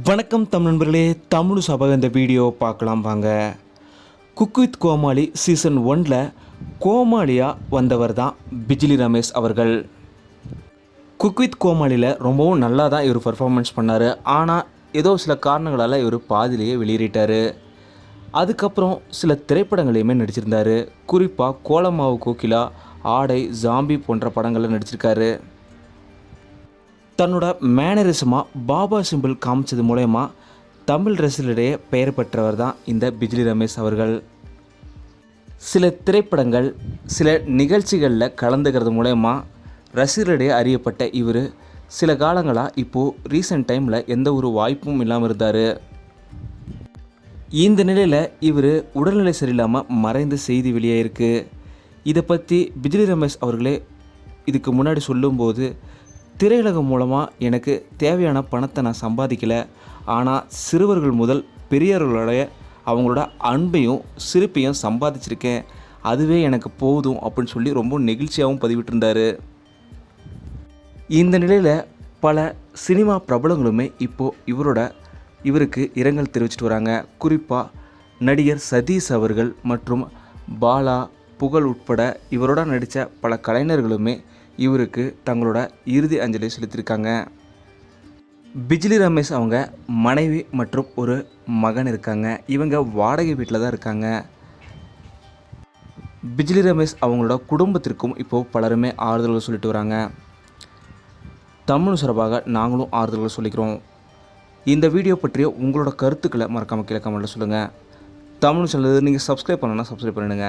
வணக்கம் தமிழ் நண்பர்களே தமிழ் சபை இந்த வீடியோ பார்க்கலாம் வாங்க. குக் வித் கோமாளி சீசன் ஒனில் கோமாளியாக வந்தவர் தான் பிஜிலி ரமேஷ் அவர்கள். குக் வித் கோமாளியில் ரொம்பவும் நல்லா தான் இவர் பர்ஃபார்மன்ஸ் பண்ணார். ஆனால் ஏதோ சில காரணங்களால் இவர் பாதிலேயே வெளியேறிட்டார். அதுக்கப்புறம் சில திரைப்படங்களையுமே நடிச்சிருந்தார். குறிப்பாக கோலமாவு கோகிலா ஆடை ஜாம்பி போன்ற படங்களில் நடிச்சிருக்காரு. தன்னோட மேனரிசமாக பாபா சிம்பிள் காமிச்சது மூலயமா தமிழ் ரசிகர்களிடையே பெயர் பெற்றவர் தான் இந்த பிஜ்லி ரமேஷ் அவர்கள். சில திரைப்படங்கள் சில நிகழ்ச்சிகளில் கலந்துக்கிறது மூலயமா ரசிகர்களிடையே அறியப்பட்ட இவர். சில காலங்களாக இப்போது ரீசெண்ட் டைமில் எந்த ஒரு வாய்ப்பும் இல்லாமல் இருந்தார். இந்த நிலையில் இவர் உடல்நிலை சரியில்லாமல் மறைந்த செய்தி வெளியாயிருக்கு. இதை பற்றி பிஜிலி ரமேஷ் அவர்களே இதுக்கு முன்னாடி சொல்லும்போது திரையுலகம் மூலமாக எனக்கு தேவையான பணத்தை நான் சம்பாதிக்கல. ஆனால் சிறுவர்கள் முதல் பெரியவர்களுடைய அவங்களோட அன்பையும் சிரிப்பையும் சம்பாதிச்சிருக்கேன். அதுவே எனக்கு போதும் அப்படின்னு சொல்லி ரொம்ப நெகிழ்ச்சியாகவும் பதிவிட்டிருந்தார். இந்த நிலையில் பல சினிமா பிரபலங்களுமே இப்போது இவரோட இவருக்கு இரங்கல் தெரிவிச்சிட்டு வராங்க. குறிப்பாக நடிகர் சதீஷ் அவர்கள் மற்றும் பாலா புகழ் உட்பட இவரோட நடித்த பல கலைஞர்களுமே இவருக்கு தங்களோட இறுதி அஞ்சலி செலுத்தியிருக்காங்க. பிஜ்லி ரமேஷ் அவங்க மனைவி மற்றும் ஒரு மகன் இருக்காங்க. இவங்க வாடகை வீட்டில் தான் இருக்காங்க. பிஜ்லி ரமேஷ் அவங்களோட குடும்பத்திற்கும் இப்போது பலருமே ஆறுதல்கள் சொல்லிட்டு வராங்க. தமிழ் சார்பாக நாங்களும் ஆறுதல்கள் சொல்லிக்கிறோம். இந்த வீடியோ பற்றிய உங்களோட கருத்துக்களை மறக்காமல் கீழே கமெண்ட்டில் சொல்லுங்கள் தமிழ் சொல்லுது நீங்கள் சப்ஸ்கிரைப் பண்ணணும்னா சப்ஸ்கிரைப் பண்ணிடுங்க.